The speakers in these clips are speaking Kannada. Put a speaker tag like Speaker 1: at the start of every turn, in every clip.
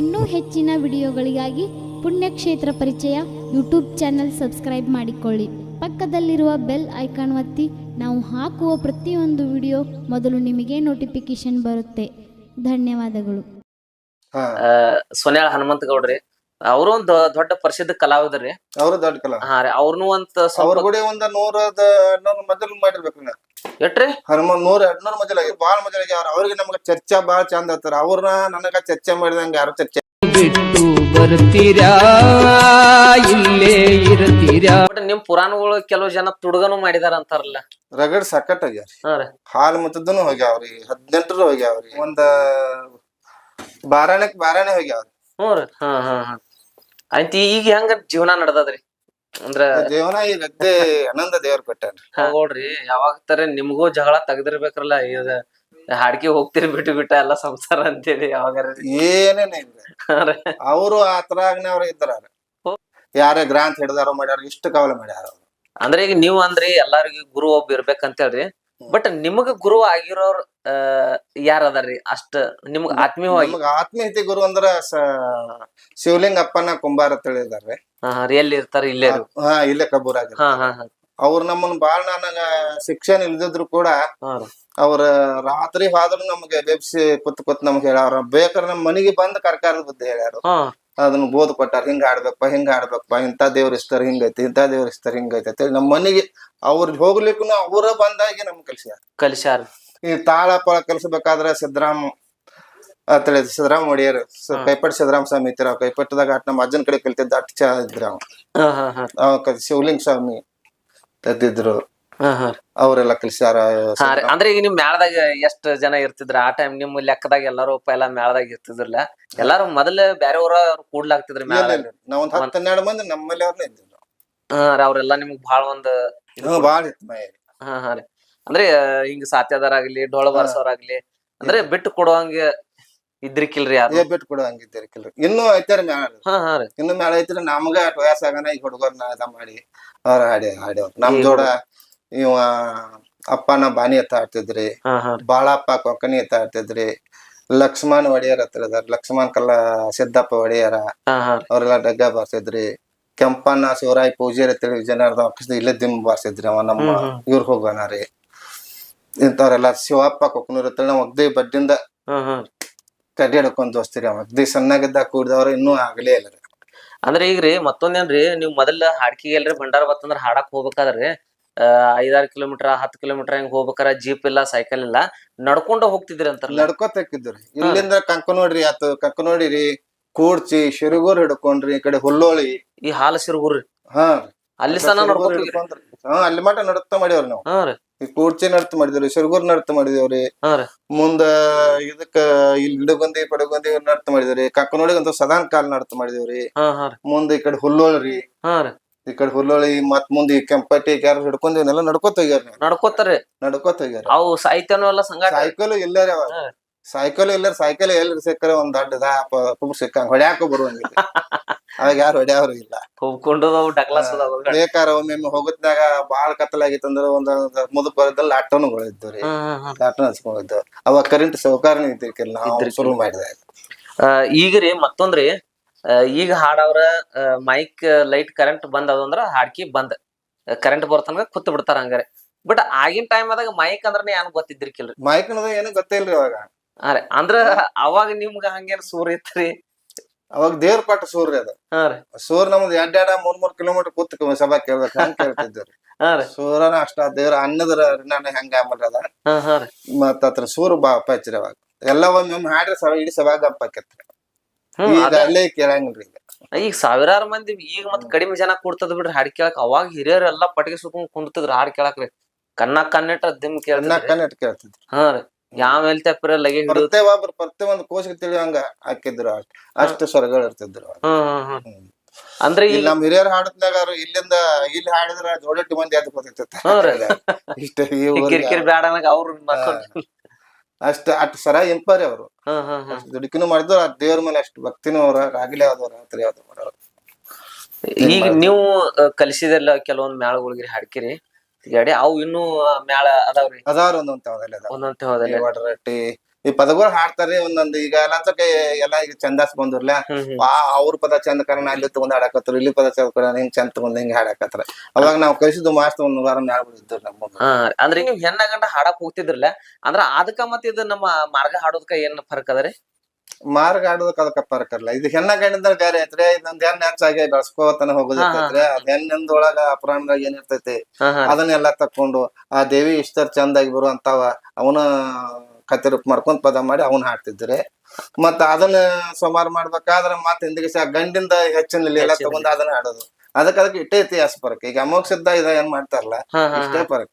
Speaker 1: ಇನ್ನೂ ಹೆಚ್ಚಿನ ವಿಡಿಯೋಗಳಿಗಾಗಿ ಪುಣ್ಯಕ್ಷೇತ್ರ ಪರಿಚಯ ಯೂಟ್ಯೂಬ್ ಚಾನೆಲ್ ಸಬ್ಸ್ಕ್ರೈಬ್ ಮಾಡಿಕೊಳ್ಳಿ. ಪಕ್ಕದಲ್ಲಿರುವ ಬೆಲ್ ಐಕಾನ್ ಒತ್ತಿ ನಾವು ಹಾಕುವ ಪ್ರತಿಯೊಂದು ವಿಡಿಯೋ ಮೊದಲು ನಿಮಗೆ ನೋಟಿಫಿಕೇಶನ್ ಬರುತ್ತೆ. ಧನ್ಯವಾದಗಳು.
Speaker 2: ಸೊನ್ಯಾಳ ಹನುಮಂತ ಗೌಡ್ರಿ ಅವರು ಒಂದು ದೊಡ್ಡ ಪ್ರಸಿದ್ಧ ಕಲಾವಿದ್ರಿ.
Speaker 3: ಅವರು ದೊಡ್ಡ ಕಲಾ.
Speaker 2: ಹಾ ರೀ ಅವ್ರನು ಒಂದ್
Speaker 3: ಅವ್ರ ಗುಡಿ ಒಂದ ನೂರದ ಮಜಲ್ ಮಾಡಿರ್ಬೇಕು
Speaker 2: ಎಟ್ರಿ?
Speaker 3: ಹನುಮಾನ್ ನೂರ ಎರಡ್ನೂರ ಮಜಲ್ ಆಗಿ ಬಾಳ ಮಜಲ್ ಆಗ್ಯಾವ ಅವ್ರಿಗೆ ನಮ್ಗ ಚರ್ಚಾ ಬಾಳ ಚಂದ ಆತಾರ. ಅವ್ರನ್ನ ನನಗ ಚರ್ಚೆ ಮಾಡಿದಂಗ ಯಾರು ಚರ್ಚೆ
Speaker 4: ಬಿಟ್ಟು ಬರ್ತೀರಾ? ಇಲ್ಲೇ ಇರ್ತೀರಾ?
Speaker 2: ಬಟ್ ನಿಮ್ ಪುರಾಣಗಳು ಕೆಲವು ಜನ ತುಡುಗನು ಮಾಡಿದಾರ ಅಂತಾರಲ್ಲ.
Speaker 3: ರಗಡ್ ಸಕಟ್ ಆಗ್ಯಾರ.
Speaker 2: ಹಾ ರೀ.
Speaker 3: ಹಾಲ್ ಮತದನು ಹೋಗ್ಯಾವ್ರಿ ಹದಿನೆಂಟರು ಹೋಗ್ಯಾವ್ರಿ ಒಂದ ಬಾರಾಣಕ್ ಬಾರಾಣೆ ಹೋಗ್ಯಾವ್ರಿ
Speaker 2: ಹ್ಞೂ ರೀ. ಹಾ ಹಾ ಹಾ. ಅಂತ ಈಗ ಹೆಂಗ ಜೀವನ ನಡ್ದದ್ರಿ? ಅಂದ್ರ
Speaker 3: ದೇವನ ಈ ಗದ್ದೆ ಆನಂದ ದೇವ್ರ ಕೊಟ್ಟಾನ್ರಿ.
Speaker 2: ನೋಡ್ರಿ ಯಾವಾಗ ತರ ನಿಮ್ಗೂ ಜಗಳ ತೆಗ್ದಿರ್ಬೇಕ್ರಲ್ಲ ಈಗ ಹಾಡ್ಕಿ ಹೋಗ್ತಿರಿ ಬಿಟ್ಟು ಬಿಟ್ಟ ಎಲ್ಲ ಸಂಸಾರ ಅಂತೇಳಿ ಯಾವಾಗಾರ
Speaker 3: ಏನೇನ ಇಲ್ರಿ.
Speaker 2: ಅವರು ಆ
Speaker 3: ತರ ಆತರಾಗ್ನೇ ಅವ್ರ. ಇದ್ದಾರ ಯಾರೇ ಗ್ರಾಂತ್ ಹಿಡ್ದಾರೋ ಮಾಡ್ಯಾರ ಇಷ್ಟ ಕವಲ ಮಾಡ್ಯಾರ.
Speaker 2: ಅಂದ್ರೆ ಈಗ ನೀವ್ ಅಂದ್ರಿ ಎಲ್ಲಾರಿಗೂ ಗುರು ಒಬ್ಬ ಇರ್ಬೇಕಂತ ಹೇಳ್ರಿ ಬಟ್ ನಿಮಗ ಗುರು ಆಗಿರೋರ್ ಯಾರ ಅದಾರ್ರಿ ಅಷ್ಟ ನಿಮ್ಗ ಆತ್ಮೀಯವಾಗಿ?
Speaker 3: ನಮಗ ಆತ್ಮೀಯತೆ ಗುರು ಅಂದ್ರ ಸ- ಶಿವಲಿಂಗ ಅಪ್ಪನ ಕುಂಬಾರ ತಿಳಿದಾರ್ರಿ ಹೇಳಿದಾರೆ
Speaker 2: ಹಾ ಹಾ ರೀ ಎಲ್ಲಿ ಇರ್ತಾರ ಇಲ್ಲೇ ರೀ
Speaker 3: ಹಾ ಇಲ್ಲೇ ಕಬ್ಬೂರಾಗ
Speaker 2: ಹಾ ಹಾ ಹಾ.
Speaker 3: ಅವ್ರು ನಮ್ಮನ್ನ ಬಾಳ ನನಗ ಶಿಕ್ಷಣ ಇಲ್ದಿದ್ರು ಕೂಡ
Speaker 2: ಹಾ ರೀ.
Speaker 3: ಅವ್ರ ರಾತ್ರಿ ಹಾದ್ರು ನಮ್ಗೆ ಬೆಬ್ಸಿ ಕುತ್ ಕುತ್ ನಮ್ಗೆ ಹೇಳ್ಯಾರ ಬೇಕಾದ್ರೆ ನಮ್ ಮನಿಗೆ ಬಂದ್ ಕರ್ಕಾರದ ಬುದ್ಧಿ ಹೇಳ್ಯಾರು.
Speaker 2: ಹಾ.
Speaker 3: ಅದನ್ನ ಬೋಧ ಕೊಟ್ಟಾರ ಹಿಂಗ ಆಡ್ಬೇಕಪ್ಪ ಹಿಂಗ ಆಡ್ಬೇಕಪ್ಪ ಇಂಥ ದೇವ್ರ ಇಸ್ತಾರ ಹಿಂಗೈತಿ ಇಂಥ ದೇವ್ರ ಇಸ್ತಾರ ಹಿಂಗೈತಿ ಅಂತೇಳಿ ನಮ್ಮ ಮನೆಗೆ ಅವ್ರ ಹೋಗ್ಲಿಕ್ಕೂ ಅವ್ರ ಬಂದಾಗೆ ನಮ್ ಕಲ್ಸ್ಯಾರ.
Speaker 2: ಕಲಿಸ್ಯಾರ.
Speaker 3: ಈ ತಾಳ ಪಾಳ ಕಲಿಸ್ಬೇಕಾದ್ರೆ ಸಿದ್ದರಾಮ್ ಅಂತೇಳಿ ಸಿದ್ದರಾಮ್ ಒಡೆಯರ್ ಕೈಪಟ್ ಸಿದ್ದರಾಮ ಸ್ವಾಮಿ ಇತ್ತಿರ ಕೈಪಟ್ಟದಾಗ ಅಟ್ ನಮ್ಮ ಅಜ್ಜನ ಕಡೆ ಕಲ್ತಿದ್ದ ಅಟ್ ಚಾ ಇದ್ರ ಅವ ಶಿವಲಿಂಗ ಸ್ವಾಮಿ
Speaker 2: ಹಾ
Speaker 3: ಅವರೆಲ್ಲ ಕಲಿಸ್ಯಾರ
Speaker 2: ಹಾ ರೀ. ಅಂದ್ರೆ ಈಗ ನಿಮ್ ಮೇಳದಾಗ ಎಷ್ಟ್ ಜನ ಇರ್ತಿದ್ರ? ಆ ಟೈಮ್ ನಿಮ್ ಲೆಕ್ಕದಾಗ ಎಲ್ಲಾರು ಪೈಲ ಮೇಳದಾಗ ಇರ್ತಿದ್ರಲ್ಲ? ಎಲ್ಲಾರು ಮೊದಲ ಬ್ಯಾರೆ ಊರ ಕೂಡ್ಲಾಗ್ತಿದ್ರಿ
Speaker 3: ಕೂಡ್ಲಾಗ್ತಿದ್ರ
Speaker 2: ಮೇಳದಾಗ
Speaker 3: ಇಲ್ಲ. ನಾವ್ ಒಂದ್ ಹತ್ತು ಹನ್ನೆರಡು ಮಂದಿ ನಮ್ಮಲ್ಲಿ ಅವ್ರನ್ನ ಇದ್ದಿಲ್ಲ
Speaker 2: ಹಾ ರೀ ಅವ್ರೆಲ್ಲಾ ನಿಮ್ಗ್ ಭಾಳ ಒಂದ್
Speaker 3: ಬಾಳ
Speaker 2: ಹಾ ಹಾ ರೀ. ಅಂದ್ರೆ ಹಿಂಗ ಸಾತ್ಯದಾರಾಗ್ಲಿ ಡೋಳ ಬಾರ್ಸೋರಾಗ್ಲಿ ಅಂದ್ರೆ ಬಿಟ್ಟು ಕೊಡುವಂಗ ಇದ್ರಿಕಿಲ್ರಿ ಯಾರು?
Speaker 3: ಏ ಬಿಟ್ಟು ಕೊಡು ಇನ್ನು ಇನ್ನೂ ಐತಾರ ಮ್ಯಾಳ
Speaker 2: ಹಾ ಹಾ
Speaker 3: ಇನ್ನು ಮ್ಯಾಲ ಐತ್ರಿ. ನಮ್ಗ ವಯಸ್ಸಾಗನ ಈಗ ಹುಡುಗರ್ನ ಇದ ಮಾಡಿ ಅವ್ರ ಹಾಡಿ ಹಾಡ್ಯವ್ರ ನಮ್ ಜೋಡ ಇವ ಅಪ್ಪನ ಬಾನಿ ಎತ್ತ ಆಡ್ತಿದ್ರಿ ಬಾಳಪ್ಪ ಕೊಕ್ಕನಿ ಎತ್ತ ಆಡ್ತಿದ್ರಿ ಲಕ್ಷ್ಮಣ್ ಒಡೆಯರ್ ಹತ್ರ ಇದಾರ ಲಕ್ಷ್ಮಣ್ ಕಲ್ಲ ಸಿದ್ದಪ್ಪ ಒಡೆಯರ
Speaker 2: ಅವ್ರೆಲ್ಲ ರೀ.
Speaker 3: ಡಗ್ಗ ಬಾರ್ಸಿದ್ರಿ ಕೆಂಪಣ್ಣ ಶಿವರಾಯ್ ಪೂಜಾರಿ ಅಂತೇಳಿ ಜನಾರ್ದ ಇಲ್ಲೇ ದಿಂಬ್ ಬಾರ್ಸಿದ್ರಿ ಅವ ನಮ್ಮ ಇವ್ರ ಹೋಗೋಣ ರೀ. ಇಂಥವ್ರೆಲ್ಲ ಶಿವಪ್ಪ ಕೊಕ್ಕನೂರ್ ಹತ್ರ ನಾವು ಒಗ್ದಿ ಬಡ್ಡಿಂದ ಕಡ್ಡಿ ಹಿಡ್ಕೊಂಡ್ ದೋಸ್ತಿರಿ ಅವ. ಅಗ್ದಿ ಸಣ್ಣಗಿದ್ದ ಕೂಡಿದವ್ರ ಇನ್ನೂ ಆಗ್ಲೇ ಇಲ್ಲ ರೀ.
Speaker 2: ಅಂದ್ರೆ ಈಗ್ರಿ ಮತ್ತೊಂದೇನ್ರಿ ನೀವ್ ಮೊದಲ ಹಾಡ್ಕಿಗೆ ಎಲ್ರಿ ಭಂಡಾರ ಬತ್ತಂದ್ರ ಹಾಡಕ್ ಹೋಗ್ಬೇಕಾದ್ರಿ ಐದಾರು ಕಿಲೋಮೀಟರ್ ಹತ್ತು ಕಿಲೋಮೀಟರ್ ಹೆಂಗ್ ಹೋಗ್ಬೇಕಾರ ಜೀಪ್ ಇಲ್ಲ ಸೈಕಲ್ ಇಲ್ಲ. ನಡ್ಕೊಂಡ ಹೋಗ್ತಿದ್ರಿ ಅಂತ
Speaker 3: ನಡ್ಕೋತಿದ್ರಿ ಇಲ್ಲಿಂದ ಕಂಕ ಇಲ್ಲಿಂದ ಕಂಕನೋಡ್ರಿ ಕಂಕ ನೋಡಿರಿ ಕೂಡ್ಚಿ ಶಿರುಗೂರ್ ಹಿಡ್ಕೊಂಡ್ರಿ ಈ ಕಡೆ ಹುಲ್ಲೋಳಿ.
Speaker 2: ಈ ಹಾಲ ಶಿರುಗೂರ್ರಿ
Speaker 3: ಹಾ.
Speaker 2: ಅಲ್ಲಿ
Speaker 3: ಹಾ ಅಲ್ಲಿ ಮಟ ನಡತ ಮಾಡಿವ್ರಿ ನಾವು.
Speaker 2: ಹಾ ರೀ.
Speaker 3: ಈ ಕೂಡ್ಚಿ ನಡ್ತ ಮಾಡಿದ್ರಿ ಶಿರುಗೂರ್ ನಡ್ತ ಮಾಡಿದೇವ್ರಿ ಮುಂದ ಇದಕ್ಕ ಇಲ್ಲಿ ಗಿಡಗುಂದಿ ಪಡಗುಂದಿ ನಡ್ತ ಮಾಡಿದೇವ್ರಿ ನೋಡಿ ಅಂತ ಸದಾನ್ ಕಾಲ್ ನಡ್ತ ಮಾಡಿದೇವ್ರಿ ಮುಂದ ಈ ಕಡೆ ಹುಲ್ಲೋಳ್ರಿ ಈ ಕಡೆ ಹುಲ್ಲೋಳಿ ಮತ್ ಮುಂದೆ ಈ ಕೆಂಪಟ್ಟಿ ಕ್ಯಾರ ಹಿಡ್ಕೊಂದಿವನ್ನೆಲ್ಲ ನಡ್ಕೋತ ಹೋಗ್ಯಾರ
Speaker 2: ನಡ್ಕೋತಾರೆ.
Speaker 3: ನಡ್ಕೋತ ಹೋಗ್ಯಾರ.
Speaker 2: ಅವು ಸಾಹಿತ್ಯನು ಎಲ್ಲ ಸಂಘ
Speaker 3: ಸೈಕಲ್ ಇಲ್ಲಾರ. ಸೈಕಲ್ ಇಲ್ಲ ಸೈಕಲ್ ಎಲ್ರಿ ಸಿಕ್ಕರೆ ಒಂದ್ ದೊಡ್ಡ ಸಿಕ್ಕ ಹೊಡ್ಯಾಕ ಬರುವಂಗಿಲ್ಲ. ಅವಾಗ ಯಾರು ಹೊಡ್ಯಾವ್ರು ಇಲ್ಲ.
Speaker 2: ಹೋಗ್ಕೊಂಡು ಡಗ್ಲಾಸ್ ಅದಾವ
Speaker 3: ಬೇಕಾರ ಒಮ್ಮೆ ಹೋಗುತ್ನಾಗ ಬಾಳ ಕತ್ತಲಾಗಿತ್ತಂದ್ರ ಒಂದ್ ಮುದು ಬರದಲ್ಲಿ ಲಾಟೋನುಗಳು ಇದ್ದು ರೀ. ಲಾಟೋನ್ ಹಚ್ಕೊಂಡಿದ್ದು ಅವಾಗ ಕರೆಂಟ್ ಸೌಕರ್ಯ ಇದ್ದಿರ್ಕಿಲ್ಲ ನಾವು
Speaker 2: ಇದ್ದಿರ್ಕಿಲ್ಲ.
Speaker 3: ಶುರು ಮಾಡಿದಾಗ.
Speaker 2: ಆ, ರೀ ಮತ್ತೊಂದ್ರಿ ಈಗ ಹಾಡವ್ರ ಮೈಕ್ ಲೈಟ್ ಕರೆಂಟ್ ಬಂದ್ ಅದಂದ್ರ ಹಾಡ್ಕಿ ಬಂದ್. ಕರೆಂಟ್ ಬರ್ತನಗ ಕೂತ್ ಬಿಡ್ತಾರ ಹಂಗಾರೆ. ಬಟ್ ಆಗಿನ ಟೈಮ್ ಆದಾಗ ಮೈಕ್ ಅಂದ್ರ ಏನ್ ಗೊತ್ತಿದ್ರಿಕಿಲ್ರಿ
Speaker 3: ಮೈಕ್ನದ ಏನು ಗೊತ್ತಿಲ್ರಿ ಅವಾಗ.
Speaker 2: ಅರೆ ಅಂದ್ರ ಅವಾಗ ನಿಮ್ಗ ಹಂಗೇನ್ ಸೂರ್ ಇತ್ರಿ?
Speaker 3: ಅವಾಗ ದೇವ್ರ ಪಾಠ ಸೂರ್ಯ ಅದ. ಸೂರ್ ನಮ್ದು ಎರಡ್ ಎರಡ ಮೂರ್ ಮೂರ್ ಕಿಲೋಮೀಟರ್ ಕೂತ್ ಸಭಾ ಕೇಳ್ಬೇಕು ಹಂಗ
Speaker 2: ಕೇಳ್ತಿದ್ರಿ
Speaker 3: ಸೂರನ ಅಷ್ಟ ದೇವ್ರ ಅನ್ನದ್ರ ನಾನು ಹೆಂಗ ಅದ. ಮತ್ತ ಅದ್ರ ಸೂರು ಬಾ ಹಚ್ಚಿರಿ ಅವಾಗ. ಎಲ್ಲ ಒಮ್ಮೆ ಹಾಡ್ರಿ ಸಭಾ ಇಡೀ ಸಭಾ ಗಪ್ಪ ಆಕೇತ್ರಿ
Speaker 2: ಹ್ಮ್
Speaker 3: ಈಗ
Speaker 2: ಅದ-
Speaker 3: ಅಲ್ಲೇ ಕೇಳಂಗಿಲ್ರಿ ಈಗ.
Speaker 2: ಈಗ ಸಾವಿರಾರು ಮಂದಿ ಈಗ ಮತ್ ಕಡಿಮೆ ಜನ ಕೂಡ್ತದ ಬಿಡ್ರಿ ಹಾಡ್ ಕೇಳಕ್. ಅವಾಗ ಹಿರಿಯರ್ ಎಲ್ಲಾ ಪಟಿಗೆ ಸುತ್ಕೊಂಡ್ ಕುಂತಿದ್ರ ಹಾಡ್ ಕೇಳಕ್ರಿ. ಕಣ್ಣ ಕಣ್ಣಿಟ್ಟ ದಿಮ್
Speaker 3: ಕಣ್ಣ
Speaker 2: ಕೇಳ್ತಿದ್ರಿ
Speaker 3: ಕಣ್ಣಿಟ್ ಕೇಳ್ತಿದ್ರು.
Speaker 2: ಹಾ ರೀ. ಯಾವ ಎಲ್ ತೆಪ್ಪಿರ ಲಗೆ ಹಿಡಿದು.
Speaker 3: ಪ್ರತಿ ಒಬ್ರು ಪ್ರತಿ ಒಂದು ಕೋಶಕ್ಕೆ ತಿಳಿಯಂಗ ಹಾಕಿದ್ರು ಅಷ್ಟ್- ಅಷ್ಟು ಸ್ವರಗಳು ಇರ್ತಿದ್ರು.
Speaker 2: ಹ್ಮ್ ಹ್ಮ್ ಹ್ಮ್.
Speaker 3: ಹ್ಮ್.
Speaker 2: ಅಂದ್ರೆ
Speaker 3: ಇಲ್ಲಿ
Speaker 2: ಈಗ
Speaker 3: ನಮ್ ಹಿರಿಯರ್ ಹಾಡತ್ನಾಗ ಅವ್ರು ಇಲ್ಲಿಂದ ಇಲ್ಲಿ ಹಾಡಿದ್ರ ಜೋಡಟ್ಟಿ ಮಂದಿ ಅದು
Speaker 2: ರೀ.
Speaker 3: ಇಷ್ಟ ಈ ಊರ್ಗೆ.
Speaker 2: ಕಿರಿಕಿರಿ ಬ್ಯಾಡ ಅನ್ನಂಗ ಅವ್ರು ಮಕ್ಕೊಂಡ್
Speaker 3: ಅಷ್ಟ ಅಟ್ ಸರ ಇಂಪಾರಿ ಅವರು. ದುಡುಕಿನೂ ಮಾಡಿದ್ರು ಆ ದೇವ್ರ ಮೇಲೆ ಅಷ್ಟು ಭಕ್ತಿನೂ ಅವ್ರ ರಾಗಿಲೆ ಆದವ್ರ ರಾತ್ರಿ ಯಾವ್ದು ಮಾಡೋರು.
Speaker 2: ಈಗ ನೀವು ಕಲಿಸಿದೆಲ್ಲ ಕೆಲವೊಂದ್ ಮ್ಯಾಳಗಳಿಗೆ ಹಾಡ್ಕಿರಿ. ಅವು ಇನ್ನೂ ಮ್ಯಾಳ ಅದಾವ್ರಿ?
Speaker 3: ಅದಾರ ಒಂದೊಂದ್
Speaker 2: ಒಂದೊಂದ್ ಹೋದಲ್ಲಿ
Speaker 3: ರೊಟ್ಟಿ ಈ ಪದಗಳು ಹಾಡ್ತಾರೆ ಒಂದೊಂದು. ಈಗ ಎಲ್ಲದಕ್ಕೆ ಎಲ್ಲ ಈಗ ಚಂದಾಸ್ ಬಂದಿರ್ಲ
Speaker 2: ಹ್ಮ್ ಹ್ಮ್.
Speaker 3: ಆ ಅವ್ರ ಪದ ಚಂದ ಕಾರಣ ಅಲ್ಲಿ ತಗೊಂಡ್ ಹಾಡಕತ್ತಾರ ಇಲ್ಲಿ ಪದ ಚಂದ ಕಾರಣ ಹಿಂಗ್ ಚಂದ ತಗೊಂಡ್ ಹಿಂಗ್ ಹಾಡಾಕತ್ರ. ಅವಾಗ ನಾವ್ ಕಳಿಸಿದ್ದು ಮಾಸ್ತ ಒಂದ್ ವಾರ ಇದ್ರು
Speaker 2: ನಮ್ಮ ಅಂದ್ರೆ ನೀವು ಹೆಣ್ಣ ಗಂಡ ಹಾಡಕ್ ಹೋಗ್ತಿದ್ರಲ್ಲ ಅಂದ್ರ ಅದಕ್ಕ ಮತ್ತ ಇದು ನಮ್ಮ ಮಾರ್ಗ ಹಾಡೋದಕ್ಕ ಏನ್ ಫರ್ಕ್ ಅದರಿ
Speaker 3: ಮಾರ್ಗ ಆಡೋದಕ್ಕೆ ಅದಕ್ಕೆ ಅಲ್ಲ. ಇದು ಹೆಣ್ಣ ಗಂಡಿಂದ ಬೇರೆ ಐತ್ರಿ ಇದೊಂದ್ ಹೆಣ್ಣ ಹೆಚ್ಚಾಗಿ ಬೆಳ್ಸ್ಕೋತನ ಹೋಗೋದಿರ್ತೈತ್ರಿ. ಅದ್ ಹೆಣ್ಣಿಂದೊಳಗ ಅಪರಾಣದಾಗ ಏನಿರ್ತೈತಿ ಅದನ್ನೆಲ್ಲ ತಕೊಂಡು ಆ ದೇವಿ ಇಷ್ಟರ್ ಚಂದಾಗಿ ಬರುವಂತಾವ ಅವನ ಕತೆ ರೂಪ ಮಾಡ್ಕೊಂಡ್ ಪದ ಮಾಡಿ ಅವನ್ ಹಾಡ್ತಿದ್ರೆ. ಮತ್ತ ಅದನ್ನ ಸುಮಾರು ಮಾಡ್ಬೇಕಾದ್ರೆ ಮತ್ತೆ ಹಿಂದಿಗೆ ಗಂಡಿಂದ ಹೆಚ್ಚಿನ ಎಲ್ಲ
Speaker 2: ಹೆಚ್ಚಿನ
Speaker 3: ತಗೊಂಡ್ ಅದನ್ನ ಹಾಡೋದು. ಅದಕ್ಕೆ ಅದಕ್ಕೆ ಇಟ್ಟೇ ಇತಿಹಾಸ ಪರಕ. ಈಗ ಅಮೋಕ್ಷದ ಇದ ಏನ್ ಮಾಡ್ತಾರಲ್ಲ ಇಷ್ಟೇ ಪರಕ.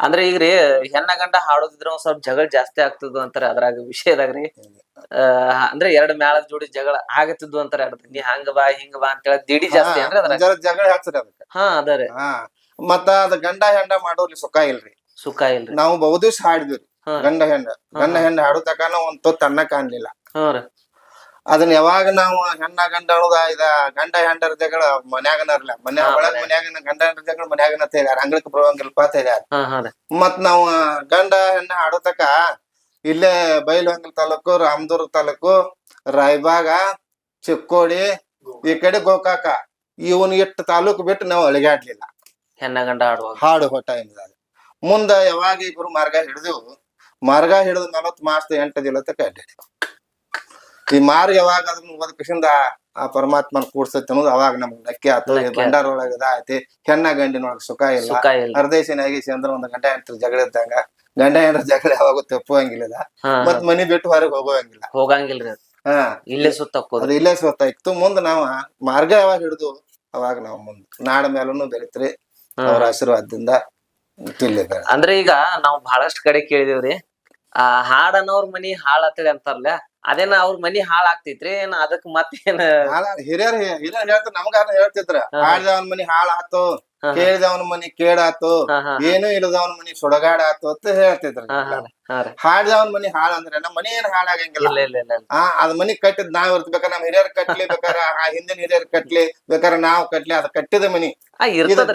Speaker 2: ಅಂದ್ರೆ ಈಗ ರೀ ಹೆಣ್ಣ ಗಂಡ ಹಾಡೋದಿದ್ರ ಒಂದ್ ಸ್ವಲ್ಪ ಜಗಳ ಜಾಸ್ತಿ ಆಗ್ತದ ಅಂತಾರೆ ಅದ್ರಾಗ ವಿಷಯದಾಗ ಆ, ಅಂದ್ರೆ ಎರಡ್ ಮ್ಯಾಳದ ಜೋಡಿ ಜಗಳ ಆಗತ್ತಿದ್ವು ಅಂತಾರೆ ನೀ ಹಂಗ ಬಾ ಹಿಂಗ ಬಾ ಅಂತ ಹೇಳಿ ದಿಡಿ ಜಾಸ್ತಿ
Speaker 3: ಅಂದ್ರೆ ಜಗಳ ಹಾಕ್ತಾರೆ ಅದಕ್ಕೆ.
Speaker 2: ಹಾ ಅದ ರೀ.
Speaker 3: ಮತ್ತ ಅದ ಗಂಡ ಹೆಂಡ ಮಾಡೋರ್ಲಿ ಸುಖ ಇಲ್ರಿ.
Speaker 2: ಸುಖ ಇಲ್ರಿ.
Speaker 3: ನಾವು ಬಹುದಿವ್ಸ ಹಾಡಿದ್ವಿ. ಗಂಡ ಹೆಂಡ ಗಂಡ ಹೆಂಡ ಹಾಡೋ ತಕಾನ ಒಂದ್ ತೊತ್ತ ಅನ್ನ ಕಾಣ್ಲಿಲ್ಲ. ಅದನ್ನ ಯಾವಾಗ ನಾವು ಹೆಣ್ಣ ಗಂಡ ಅನ್ನೋದ ಇದ ಗಂಡ ಹೆಂಡರ ಜಗಳ ಮನ್ಯಾಗನ ಇರ್ಲ ಮನ್ಯಾಗ
Speaker 2: ಒಳಗ
Speaker 3: ಒಳಗ್
Speaker 2: ಮನ್ಯಾಗ.
Speaker 3: ಮನ್ಯಾಗನ ಗಂಡ ಹೆಂಡರ ಜಗಳ ಮನ್ಯಾಗನ ಅಂತ ಹೇಳ್ಯಾರ
Speaker 2: ಹಾ ಹಾ
Speaker 3: ಮತ್ ನಾವು ಗಂಡ ಹೆಣ್ಣ ಆಡೋತಕ ಇಲ್ಲೇ ಬೈಲಹೊಂಗಲ ತಾಲೂಕು ರಾಮದುರ್ಗ ತಾಲೂಕು ರಾಯಬಾಗ ಚಿಕ್ಕೋಡಿ ಈ ಕಡೆ ಗೋಕಾಕ. ಇವನ್ ಇಟ್ಟು ತಾಲೂಕು ಬಿಟ್ಟು ನಾವು ಅಳಿಗಾಡ್ಲಿಲ್ಲ
Speaker 2: ಹೆಣ್ಣ ಗಂಡ ಆಡುವ
Speaker 3: ಹಾಡು ಹೊಟ್ಟ ಮುಂದ ಯಾವಾಗ ಇಬ್ರು ಮಾರ್ಗ ಹಿಡಿದೆವು ಮಾರ್ಗ ಹಿಡಿದು ನಲವತ್ತು ಮಾಸ ಎಂಟು ದಿನ ತಕ ಈ ಮಾರ್ಗ ಯಾವಾಗ ಅದನ್ನ ಒದಕಿಸಿಂದ ಆ ಪರಮಾತ್ಮನ ಕೂಡ್ಸತ್ತೆ ಅನ್ನೋದು ಅವಾಗ ನಮ್ಗೆ ನಕ್ಕೆ ಆತು. ಬಂಡಾರ ಒಳಗ ಇದಾಯ್ತಿ ಹೆಣ್ಣ ಗಂಡಿನೊಳಗ ಸುಖ ಇಲ್ಲ. ಚಂದ್ರ ಅಂದ್ರೆ ಒಂದು ಗಂಡ ಎಂಟ್ರ ಜಗಳ ಇದ್ದಂಗ ಗಂಡ ಹೆಂಡ್ರ ಜಗಳ ಯಾವಾಗ ತಪ್ಪುವಂಗಿಲ್ಲ ಮತ್ ಮನಿ ಬಿಟ್ಟು ಹೊರಗೆ ಹೋಗುವಂಗಿಲ್ಲ.
Speaker 2: ಹೋಗಂಗಿಲ್ರಿ
Speaker 3: ಹ.
Speaker 2: ಇಲ್ಲೇ ಸುತ್ತ
Speaker 3: ಅದು
Speaker 2: ಇಲ್ಲೇ
Speaker 3: ಇಲ್ಲೇ ಇತ್ತು ಮುಂದ ನಾವ ಮಾರ್ಗ ಯಾವಾಗ ಹಿಡಿದು ಅವಾಗ ನಾವು ಮುಂದ್ ನಾಡ ಮೇಲೂ ಬೆಳಿತ್ರಿ ಅವ್ರ ಆಶೀರ್ವಾದದಿಂದ.
Speaker 2: ಅಂದ್ರೆ ಈಗ ನಾವು ಬಹಳಷ್ಟು ಕಡೆ ಕೇಳಿದೇವ್ರಿ ಆ ಹಾಡ್ ಅನ್ನೋರ್ ಮನಿ ಹಾಳ್ ಅಂತಾರಲ್ಲ ಅದೇನ ಅವ್ರ ಮನಿ ಹಾಳಾಗ್ತಿತ್ರಿ ಏನ ಏನ್ ಅದಕ್ ಮತ್ತೇನ?
Speaker 3: ಹಿರಿಯರ್ ಹಿರಿಯರ್ ಹೇಳ್ತಾರ ನಮ್ಗ ಹೇಳ್ತಿದ್ರ.
Speaker 2: ಹಾ.
Speaker 3: ಹಾಡ್ದವನ್ ಮನಿ ಹಾಳಾತು ಕೇಳಿದವನ ಮನಿ ಕೇಡಾತು ಏನೂ ಇಲ್ಲದವನ ಮನಿ ಸುಡಗಾಡಾತು ಅಂತ ಹೇಳ್ತಿದ್ರ. ಹಾಡ್ದವನ್ ಮನಿ ಹಾಳ ಅಂದ್ರೆ ನಮ್ಮ ಮನಿ ಏನ್ ಹಾಳಾಗಂಗಿಲ್ಲ. ಆ ಅದ್ ಮನಿ ಕಟ್ಟಿದ್ ನಾವ್ ಇರ್ತಬೇಕಾ ನಮ್ ಹಿರಿಯರ್ ಕಟ್ಲಿ ಬೇಕಾರ ಆ ಹಿಂದಿನ ಹಿರಿಯರ್ ಕಟ್ಲಿ ಬೇಕಾರ ನಾವ್ ಕಟ್ಲಿ ಅದ್ ಕಟ್ಟಿದ ಮನಿ.